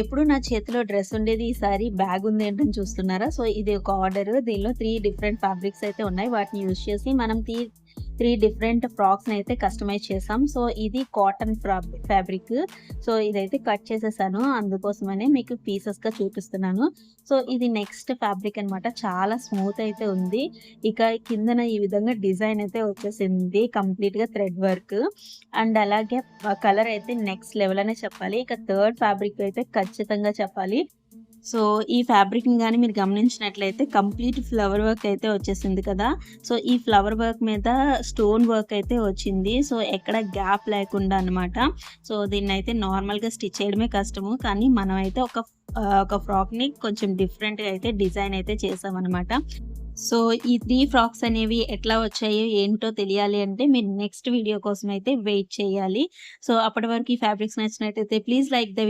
ఎప్పుడు నా చేతిలో డ్రెస్ ఉండేది? ఈసారి బ్యాగ్ ఉంది ఏంటని చూస్తున్నారా? సో ఇది ఒక ఆర్డర్. దీనిలో త్రీ డిఫరెంట్ ఫ్యాబ్రిక్స్ అయితే ఉన్నాయి. వాటిని యూజ్ చేసి మనం త్రీ త్రీ డిఫరెంట్ ఫ్రాక్స్ అయితే కస్టమైజ్ చేసాం సో ఇది కాటన్ ఫ్యాబ్రిక్. సో ఇదైతే కట్ చేసేసాను. అందుకోసమనే మీకు పీసెస్గా చూపిస్తున్నాను. సో ఇది నెక్స్ట్ ఫ్యాబ్రిక్ అన్నమాట. చాలా స్మూత్ అయితే ఉంది. ఇక కిందన ఈ విధంగా డిజైన్ అయితే వచ్చేసింది. కంప్లీట్గా థ్రెడ్ వర్క్. అండ్ అలాగే కలర్ అయితే నెక్స్ట్ లెవెల్ అనే చెప్పాలి. ఇక థర్డ్ ఫ్యాబ్రిక్ అయితే ఖచ్చితంగా చెప్పాలి. సో ఈ ఫ్యాబ్రిక్ని కానీ మీరు గమనించినట్లయితే కంప్లీట్ ఫ్లవర్ వర్క్ అయితే వచ్చేసింది కదా. సో ఈ ఫ్లవర్ వర్క్ మీద స్టోన్ వర్క్ అయితే వచ్చింది. సో ఎక్కడ గ్యాప్ లేకుండా అన్నమాట. సో దీన్ని అయితే నార్మల్గా స్టిచ్ చేయడమే కష్టము. కానీ మనం అయితే ఒక ఒక ఫ్రాక్ని కొంచెం డిఫరెంట్గా అయితే డిజైన్ అయితే చేసామన్నమాట. సో ఈ త్రీ ఫ్రాక్స్ అనేవి ఎట్లా వచ్చాయో ఏంటో తెలియాలి అంటే మీరు నెక్స్ట్ వీడియో కోసం అయితే వెయిట్ చేయాలి. సో అప్పటి వరకు ఈ ఫ్యాబ్రిక్స్ నచ్చినట్టయితే ప్లీజ్ లైక్ ద